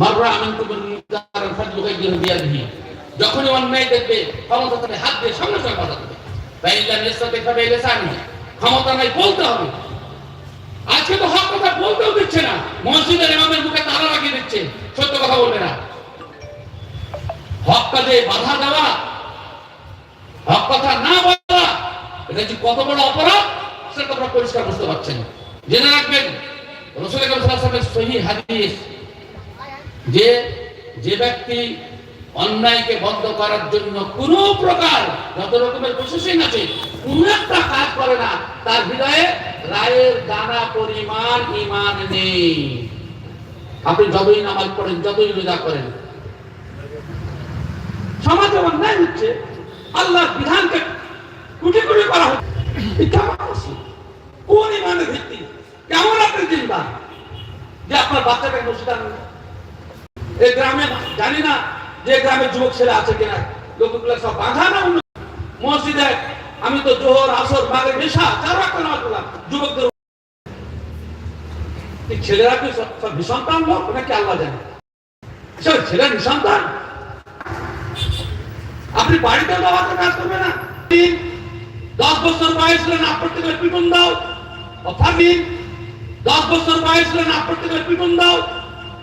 মাররা আমিনকুম মুনকারান ফালইয়ুগাইয়িরহু বিয়াদিহি যখনই অন্যায় দেখবে, ক্ষমতা থেকে হাত দিয়ে সঙ্গে সঙ্গে বাধা দেবে ফাইল্লাম ইয়াস্তাতি ফাবিলিসানি ক্ষমতা নাই বলতে হবে। আজকে তো হক কথা বলতেও দিচ্ছে না। মসজিদের ইমামের মুখে তালা লাগিয়ে দিচ্ছে। সত্য কথা বলবে না। হক কাজে বাধা দেওয়া, হক কথা না বলা, এটা যে কত বড় অপরাধ, সেটা আপনারা পরিষ্কার বুঝতে পারছেন। জেনে রাখবেন রসুল আকরাম সাল্লাল্লাহু আলাইহি হাদিস। যে যে ব্যক্তি অন্যায়কে বন্ধ করার জন্য কোন প্রকার যত রকমের প্রসেসিং আছে, কোন একটা কাজ করে না, তার হৃদয়ে রায়ের দানা পরিমাণ ইমান নেই। আপনি যতই নামাজ পড়েন, যতই রোজা করেন, সমাজে অন্যায় হচ্ছে, আল্লাহর বিধানকে কুটি কুটি করা হচ্ছে। কোন ইমানের ভিত্তি? কেমন আপনি চিন্তা যে আপনার মসজিদ আনবেন। এই গ্রামে জানি না যে গ্রামের যুবক ছেলে আছে কিনা। লোকগুলো সব বাধা না মসজিদে আমি তো জোহর, আসর মাগে মেশা চার রাখতে নামাজ পড়লাম যুবকদের ছেলেরা কি সব নিঃসন্তান লোক নাকি আল্লাহ জানে? সব ছেলে নিঃসন্তান? আপনি বাড়িতে বাবাকে কাজ করবে না? দশ বছর বয়স হলে না পড়তে গেলে পিটন দাও। অফামিন দশ বছর বয়স হলে না পড়তে গেলে পিটন দাও।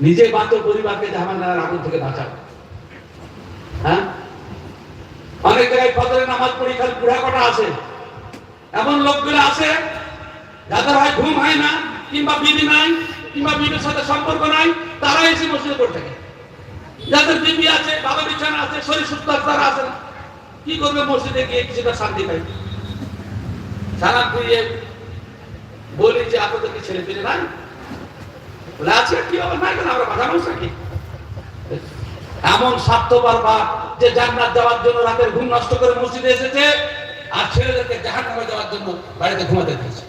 নিজে বাঁচো পরিবারকে জাহান্নামের আগুন থেকে বাঁচাও। হ্যাঁ? অনেক জায়গায় ফজরের নামাজ পড়ি, খালি বুড়া কটা আছে। এমন লোকগুলো আছে, যাদের হয় ঘুম হয় না, কিংবা বিবি নাই, কিংবা বিবির সাথে সম্পর্ক নাই তারা এসে মসজিদে পড়ে থাকে। যাদের বিবি আছে, বাবা বিছানা আছে, শরীর সুস্থ তারা আছে না। কি করবে মসজিদে গিয়ে কিছুটা শান্তি পাই সারা ঘুরিয়ে বলি যে, আপনাদের কি ছেলে পেলে নাই? নাকি? এমন স্বার্থপর বা যে জান্নাত যাওয়ার জন্য রাতের ঘুম নষ্ট করে মসজিদে এসেছে আর ছেলেদেরকে জাহান্নামে যাওয়ার জন্য বাড়িতে ঘুমাতে দিয়েছে।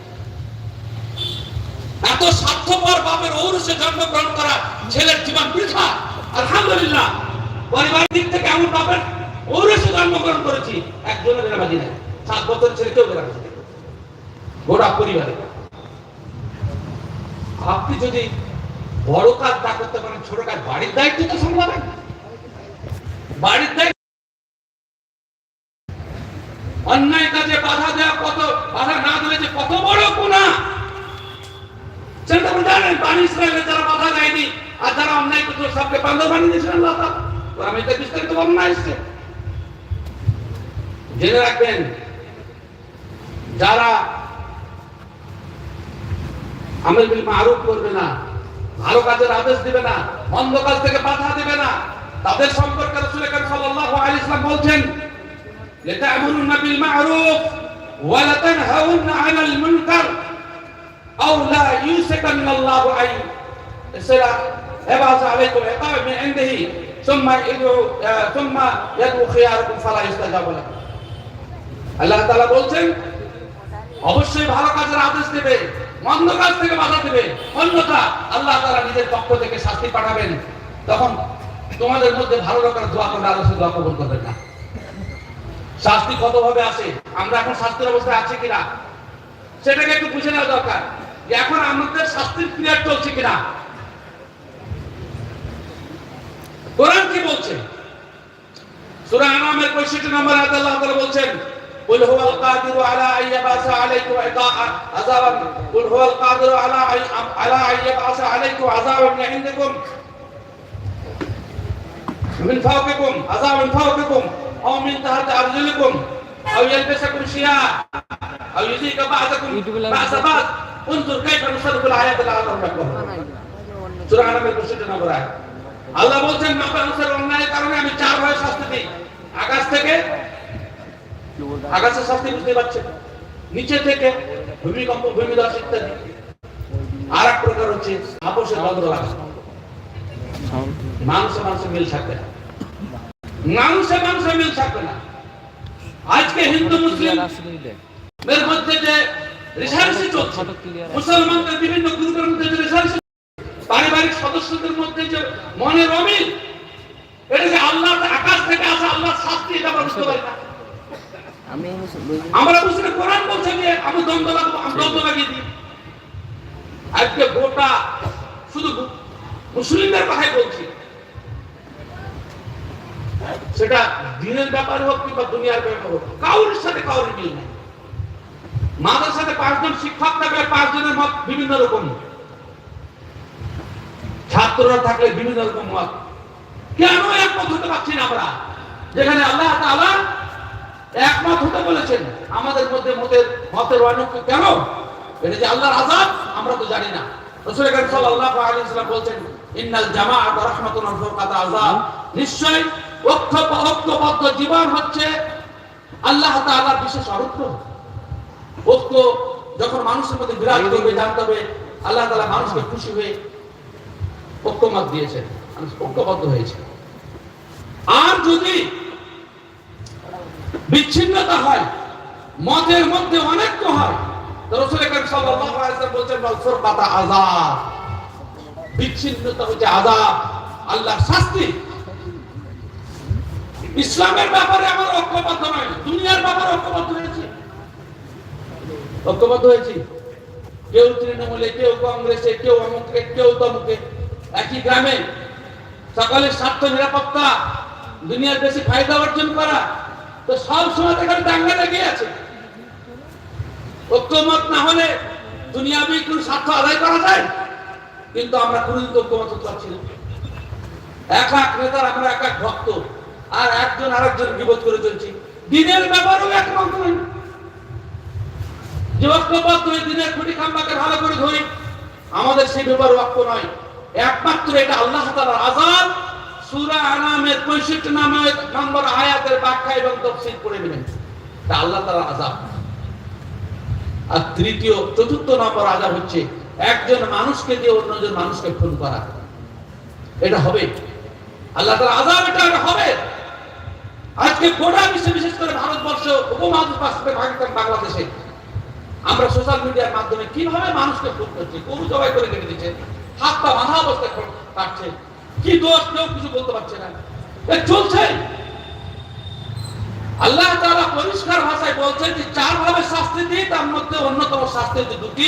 এত স্বার্থপর বাপের ঔরসে জন্মগ্রহণ করা ছেলের জীবন বৃথা। আলহামদুলিল্লাহ, পরিবারের দিক থেকে এমন বাপের ঔরসে জন্মগ্রহণ করেছি একজনের বেরাবাজি নাই। সাত বছর ছেলে, কেউ বেরাবাজি নেই। গোটা পরিবারে। আপনি যদি বড় কাজ না করতে পারেন, ছোট কাজ। বাড়ির দায়িত্ব তো সামলাবেন। বাড়ির দায়িত্ব অন্যায় কাজে বাধা দেওয়া কত, বাধা না দিলে যে কত বড় গুণা। সেটা জানেন পানি যারা বাধা দেয়নি, আর যারা অন্যায় করতো, সবকে বান্ধব দিয়েছিলেন আমি তো বিস্তারিত বর্ণনা এসছে। জেনে রাখবেন, যারা আমের বিল মারুফ করবে না ভালো কাজের আদেশ দিবে না মন্দ কাজ থেকে বাধা দিবে না তাদের সম্পর্কে রাসূল করিম সাল্লাল্লাহু আলাইহি ওয়াসাল্লাম বলছেন লাতা'মুরুনা বিল মা'রুফ ওয়া লাতানহাউনা 'আলাল মুনকার আও লা ইউসিকান্না আল্লাহু আই ইসরা এবাস আলাইকুম ইকাব মিন ইনদিহি ثم يدعو ثم يدعو خياركم فلا يستجاب لكم আল্লাহ তাআলা বলছেন অবশ্যই ভালো কাজের আদেশ দেবে কাজ থেকে বাধা দেবে। অন্যথা আল্লাহ তাআলা নিজের পক্ষ থেকে শাস্তি পাঠাবেন। তখন তোমাদের মধ্যে ভালো রকমের দোয়া আল্লাহ সে দোয়া কবুল করবেন না। শাস্তি কত ভাবে আসে? আমরা এখন শাস্তির অবস্থায় আছি কিনা? সেটাকে একটু বুঝে নেওয়া দরকার এখন আমাদের শাস্তির পিরিয়ড চলছে কিনা? কোরআন কি বলছে? সূরা আনামের 65 নম্বর আল্লাহ বলছেন قل هو القادر على ان يبعث عليكم عذابا قل هو القادر على على ان يبعث عليكم عذابا من عندكم من فوقكم عذاب من فوقكم او من تحت ارجلكم او يلبسكم شيعا او يزيك بعضكم بعض بعض انظر كيف نصرف الايات لعلهم يفقهون সূরা আনামের 65 নম্বর আয়াত আল্লাহ বলছেন মানুষের অন্যায়ের কারণে আমি চার ভাবে শাস্তি দিই আকাশ থেকে শাস্তি বুঝতে নিচে থেকে ভূমিকম্প ইত্যাদি। আর এক প্রকার হচ্ছে রাখা মানুষে মানুষের মিল থাকবে মানুষে মানুষে মিল থাকবে না। আজকে হিন্দু, মুসলিম, এর মধ্যে যে রেশারেশি চলছে, মুসলমানদের বিভিন্ন গ্রুপের মধ্যে যে রেশারেশি পারিবারিক সদস্যদের মধ্যে যে মনের অমিল, এটা যে আল্লাহ আকাশ থেকে আসা আল্লাহ শাস্তি এটা আমরা বুঝতে পারি না। আমি আমরা বুঝলে কোরআন বলছে যে আমি দ্বন্দ্ব লাগাবো দ্বন্দ্ব লাগিয়ে দিই। আজকে গোটা শুধু মুসলিমদের কথাই বলছি। সেটা দিনের ব্যাপার হোক কিংবা দুনিয়ার ব্যাপার হোক, কাউরির সাথে কাউরি মিল নেই। মাদের সাথে পাঁচজন শিক্ষক থাকলে পাঁচজনের মত বিভিন্ন রকম। ছাত্ররা থাকলে বিভিন্ন রকম মত। কেন একমত হতে পারছি না আমরা? যেখানে আল্লাহ তাআলা একমত হতে বলেছেন। আমাদের মধ্যে মতের মতের অনৈক্য কেন? এটা যে আল্লাহর আযাব, আমরা তো জানি না। রাসূল করিম সাল্লাল্লাহু আলাইহি ওয়াসাল্লাম বলছেন, ইন্নাল জামাআত রাহমাতুন ওয়া ফুরকাতা আযাব। নিশ্চয় ঐক্য ঐক্যবদ্ধ জীবন হচ্ছে আল্লাহ তাআলার বিশেষ অনুগ্রহ ঐক্য যখন মানুষের মধ্যে বিরাজ করবে জানতে হবে আল্লাহ তাআলা মানুষকে খুশি হয়ে ঐক্যমত দিয়েছেন। ঐক্যবদ্ধ হয়েছে। আর যদি বিচ্ছিন্নতা হয়, মতের মধ্যে অনেক হয়। বিচ্ছিন্নতা হচ্ছে শাস্তি। ইসলামের ব্যাপারে আমার ঐক্যবদ্ধ নয়, দুনিয়ার ব্যাপারে ঐক্যবদ্ধ হয়েছি। ঐক্যবদ্ধ হয়েছি? কেউ তৃণমূলে, কেউ কংগ্রেসে, কেউ অমুকে, কেউ তমুকে, একই গ্রামে। সকলের স্বার্থ নিরাপত্তা, দুনিয়ার বেশি ফায়দা অর্জন করা। তো সব সময় এখানে দাঙ্গা লেগে আছে। ঐক্যমত না হলে কোন স্বার্থ আদায় করা যায়? কিন্তু আমরা কোনদিন ঐক্যমত না এক এক নেতার আমরা এক এক ভক্ত, আর একজন আরেকজন বিপদ করে চলছি। দিনের ব্যাপারেও একমত নয়। যে ঐক্যবদ্ধ দিনের খুঁটি খাম্বাকে ভালো করে ধরি, আমাদের সেই ব্যাপারে ঐক্য নয়। একমাত্র এটা আল্লাহ তাআলার আযাব সূরা আনামের 65 নামে নম্বর আয়াতের ব্যাখ্যা এবং তাফসীর পড়ে নেবেন এটা আল্লাহ তাআলার আযাব। আর তৃতীয়, চতুর্থ হচ্ছে একজন মানুষকে দিয়ে অন্যজন মানুষকে করা। এটা আল্লাহ এটা হবে। আজকে গোটা বিশেষ করে ভারতবর্ষ বাংলাদেশে আমরা সোশ্যাল মিডিয়ার মাধ্যমে কীভাবে মানুষকে খুন করছি, গরু জবাই করে কেটে দিচ্ছে হাত পা অবস্থায় কাটছে কি দোষ কেউ কিছু বলতে পারছে না। চলছে। আল্লাহ তাআলা পরিষ্কার ভাষায় বলছেন যে চার ভাবে শাস্তি দিই, তার মধ্যে অন্যতম শাস্তি হচ্ছে দুটি।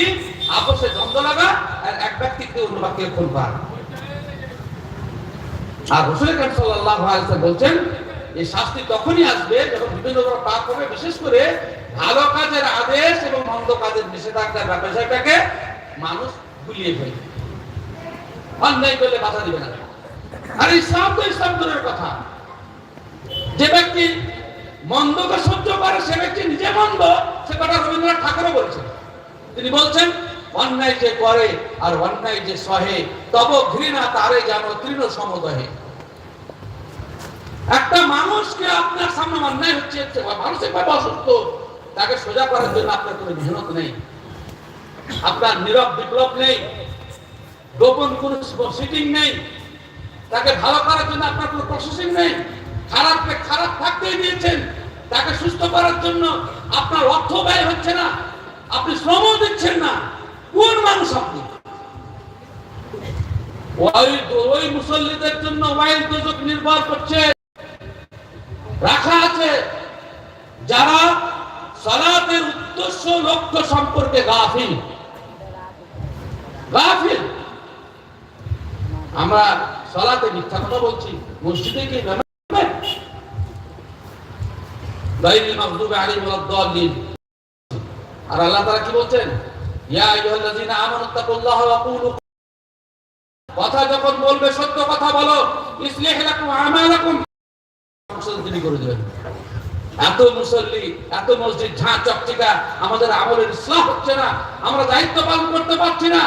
আপসে দ্বন্দ্ব লাগা আর এক ব্যক্তিকে অন্য ব্যক্তিকে খুন করা। আর রসুল আলাইহি ওয়াসাল্লাম বলছেন, এই শাস্তি তখনই আসবে যখন বিভিন্ন ধরনের পাপ হবে, বিশেষ করে ভালো কাজের আদেশ এবং মন্দ কাজের নিষেধাজ্ঞার বিষয়টাকে মানুষ ভুলিয়ে ফেলবে। অন্যায় করলে বাধা দিবে না। আর ইসলাম তো ইসলাম দূরের কথা। যে ব্যক্তি মন্দকে সহ্য করে সে ব্যক্তি নিজে মন্দ সে কথা রবীন্দ্রনাথ ঠাকুরও বলছেন। তিনি বলছেন অন্যায় যে করে আর অন্যায় যে সহে তব ঘৃণা তারে যেন তৃণ সমদহে। একটা মানুষকে আপনার সামনে অন্যায় হচ্ছে হচ্ছে, মানসিক ভাবে অসুস্থ তাকে সোজা করার জন্য আপনার কোনো মেহনত নেই। আপনার নীরব বিপ্লব নেই। গোপন কোন সিটিং নেই। তাকে ভালো করার জন্য আপনার কোনো প্রসেসিং নেই। খারাপকে খারাপ থাকতেই দিয়েছেন। তাকে সুস্থ করার জন্য আপনার অর্থ ব্যয় হচ্ছে না। আপনি শ্রম দিচ্ছেন না। কোন মানুষ আপনি? ওই ওই মুসল্লিদের জন্য ওয়াইল দোজক নির্ভর করছে। রাখা আছে। যারা সালাতের উদ্দেশ্য লক্ষ্য সম্পর্কে গাফিল। গাফিল। আমরা সালাতে মিথ্যা কথা বলছি, মসজিদে কি আর আল্লাহ তাআলা কি বলছেন? কথা যখন বলবে, সত্য কথা বলো। তিনি করে দেবেন। এত মুসল্লি, এত মসজিদ, ঝাঁ, চকচিকা, আমাদের আমলের ইসলাম হচ্ছে না। আমরা দায়িত্ব পালন করতে পারছি না।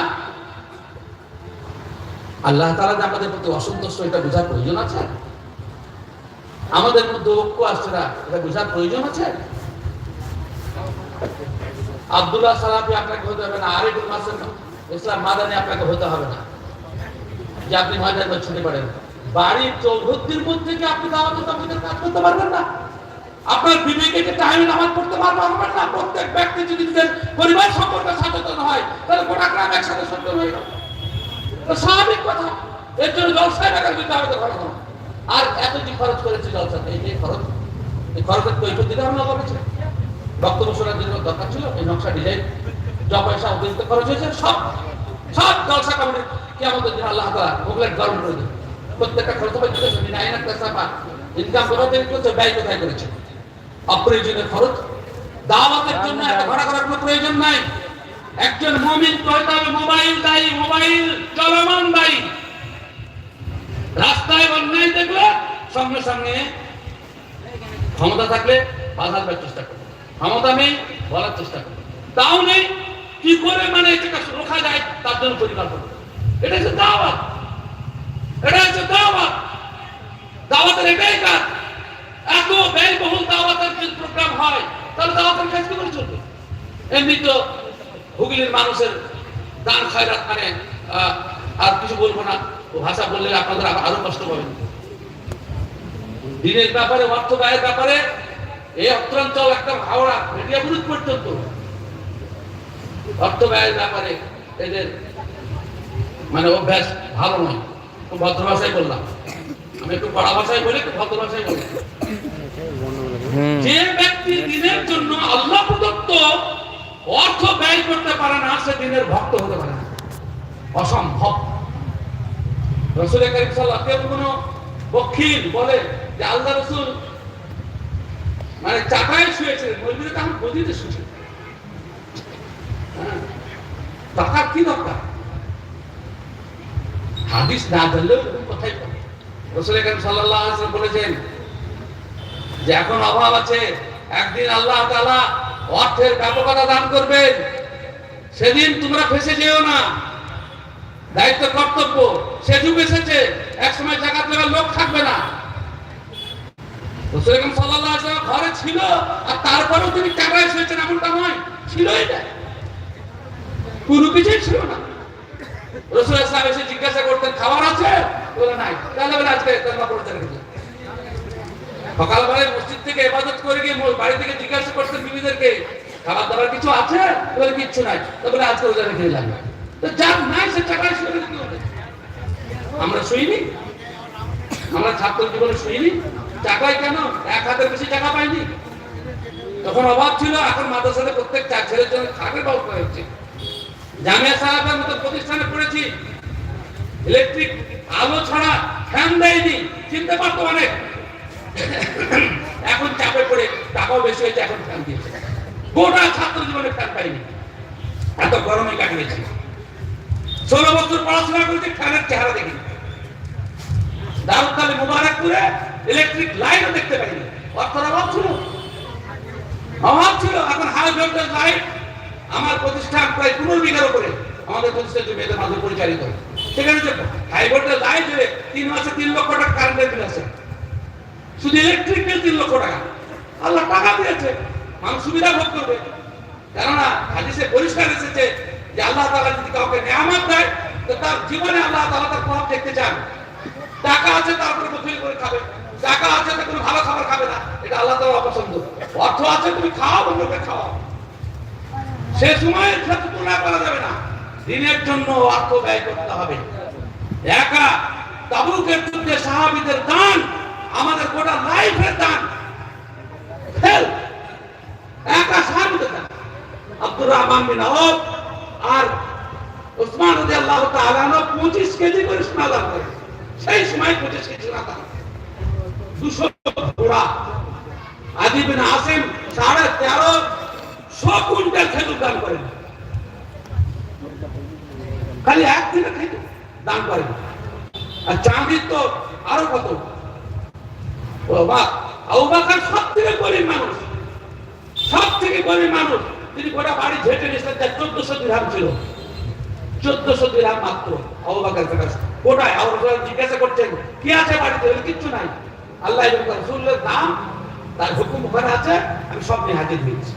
আল্লাহ তাআলা যে আমাদের প্রতি অসন্তুষ্ট, এটা বোঝার প্রয়োজন আছে? আমাদের মধ্যে ঐক্য আসছে না, এটা বোঝার প্রয়োজন আছে? আব্দুল্লাহ সালাফি আপনাকে হতে হবে না ইসলাম মাদানি আপনাকে হতে হবে না। যে আপনি ময়দানে ছুটে পারেন। বাড়ির চৌহদ্দির মধ্যে কি আপনি দাওয়াতের তবলিগের কাজ করতে পারবেন না। আপনার বিবেকে যে টাইমে নামাজ পড়তে পারবেন না, প্রত্যেক ব্যক্তি যদি নিজের পরিবার সম্পর্কে সচেতন হয়, তাহলে গোটা গ্রাম একসাথে সচেতন হয়ে গেল তো স্বাভাবিক কথা। এর জন্য জলসায় টাকা দিতে হবে তো খরচ। আর এত যে খরচ করেছে জলসাতে এই যে খরচ, এই খরচের কৈফত দিতে না করেছে বক্তব্য জন্য দরকার ছিল, এই নকশা ডিজাইন যা পয়সা অতিরিক্ত খরচ হয়েছে, সব সব জলসা আমাদের দিন আল্লাহ তালা গরম করে প্রত্যেকটা খরচ হবে নাইন একটা সাফা ইনকাম করেছে ব্যয় কোথায় করেছে? অপ্রয়োজনীয় খরচ, দাওয়াতের জন্য এত ভাড়া করার কোনো প্রয়োজন নাই। একজন মমিন হইতে হবে মোবাইল দায়ী মোবাইল চলমান দায়ী রাস্তায় অন্যায় দেখলে সঙ্গে সঙ্গে ক্ষমতা থাকলে বাধা দেওয়ার চেষ্টা করবে। ক্ষমতা নেই, বলার চেষ্টা করবে। তাও নেই, কি করে মানে এটাকে রোখা যায়, তার জন্য পরিকল্পনা এটা হচ্ছে দাওয়াত। এটা হচ্ছে দাওয়াত। দাওয়াতের এটাই কাজ। এত ব্যয়বহুল দাওয়াতের যদি প্রোগ্রাম হয়, তাহলে দাওয়াতের কাজ কি করে চলবে? এমনি তো হুগলির মানুষের দান খয়রাত মানে আর কিছু বলব না। ভাষা বললে আপনাদের আরও কষ্ট পাবেন। দিনের ব্যাপারে, অর্থ ব্যয়ের ব্যাপারে, এই অত্রাঞ্চল একটা হাওড়া মেডিয়াপুর পর্যন্ত। অর্থ ব্যয়ের ব্যাপারে এদের মানে অভ্যাস ভালো নয়। ভদ্র ভাষায় বললাম। আমি একটু কড়া ভাষায় বলি, একটু ভদ্র ভাষায় বলি। যে ব্যক্তি দিনের জন্য আল্লাহ প্রদত্ত অর্থ ব্যয় করতে পারে না, সে দিনের ভক্ত হতে পারে না। অসম্ভব। সাল্লাহ কেউ কোনো বখিল বলে যে আল্লাহ রসুল মানে চাকায় শুয়েছিলেন মসজিদে হ্যাঁ। কি দরকার? হাদিস না এরকম কথাই রসুল করিম সাল্লাহ বলেছেন যে, এখন অভাব আছে, একদিন আল্লাহ তাআলা অর্থের ব্যাপকতা দান করবেন, সেদিন তোমরা ফেসে যেও না। দায়িত্ব কর্তব্য সে যুগ এসেছে এক সময় জায়গা লোক থাকবে না। ঘরে ছিল আর তারপরেও তিনি টাকায় এসেছেন এমনটা নয়। ছিলই না। কোনো কিছুই ছিল না। জিজ্ঞাসা করতেন, খাবার আছে? সকালবেলায় মসজিদ থেকে ইবাদত করে গিয়ে বাড়ি থেকে জিজ্ঞাসা করতেন বিবিদেরকে, খাবার দাবার কিছু আছে? বলে, কিচ্ছু নাই। আজকে রোজা রেখে দিলাম। তো যার নাই, সে টাকায় শুয়ে। আমরা শুইনি? আমরা ছাত্র জীবনে শুইনি? টাকায় কেন? এক হাতের বেশি টাকা পাইনি। তখন অভাব ছিল, এখন মাদ্রাসাতে প্রত্যেক চার ছেলের জন্য থাকার ব্যবস্থা হচ্ছে জামিয়া সাহেবের মতো প্রতিষ্ঠানে পড়েছি। ইলেকট্রিক আলো ছাড়া ফ্যান দেয়নি। চিনতে পারতো অনেক। এখন চাপে পড়ে টাকাও বেশি হয়েছে, এখন ফ্যান দিয়েছে। গোটা ছাত্র জীবনে ফ্যান পাইনি। এত গরমে কাটিয়েছি। ষোলো বছর পড়াশোনা করেছি, ফ্যানের চেহারা দেখিনি। দারুকালে মুবারকপুরে ইলেকট্রিক লাইনও দেখতে পাইনি। অর্থের অভাব ছিল। অভাব ছিল, এখন হাই ভোল্টেজ লাইট আমার প্রতিষ্ঠান প্রায় পনেরো বিঘার উপরে আমাদের প্রতিষ্ঠান যে মেয়েদের মাধ্যমে পরিচালিত। সেখানে যে হাই ভোল্টেজ লাইট দেবে তিন মাসে তিন লক্ষ টাকা কারেন্টের বিল আছে শুধু ইলেকট্রিক বিল তিন লক্ষ টাকা। আল্লাহ টাকা দিয়েছে। মানুষ সুবিধা ভোগ করবে। কেননা, হাদিসে পরিষ্কার এসেছে যে আল্লাহ তাআলা যদি কাউকে নিয়ামত দেয়, তো তার জীবনে আল্লাহ তাআলা তার প্রভাব দেখতে চান। টাকা আছে তারপরে বসুল করে খাবে। টাকা আছে তো কোনো ভালো খাবার খাবে না। এটা আল্লাহ তাআলা অপছন্দ। অর্থ আছে, তুমি খাও, অন্যকে খাওয়াও। সে সময়ের সাথে তুলনা করা যাবে না। দিনের জন্য অর্থ ব্যয় করতে হবে। একা তাবুকের যুদ্ধে সাহাবীদের দান, আমাদের গোটা লাইফের দান। একা সাহাবীদের দান। আব্দুর রহমান বিন আওফ আর ওসমান রাদিয়াল্লাহু তাআলা আনহু 25 কেজি করে সোনা দান করে সেই সময় 25 কেজি সোনা দান। 200 ঘোড়া আদি আসিম সাড়ে তেরো শো কুইন্টাল খেজুর দান করেন। খালি এক খেজুর দান সব থেকে গরিব মানুষ। সব থেকে গরিব মানুষ। তিনি গোটা বাড়ি ঝেঁটে নিয়েছিলেন তার চোদ্দশো দিরহাম ছিল। চোদ্দশো দিরহাম মাত্র আবু বকর কাছে। কোটায় আবু জিজ্ঞাসা করছেন, কি আছে বাড়িতে? কিচ্ছু নাই। আল্লাহ এবং রাসূলের দাম তার হুকুম ওখানে আছে আমি সব নিয়ে হাজির হয়েছি।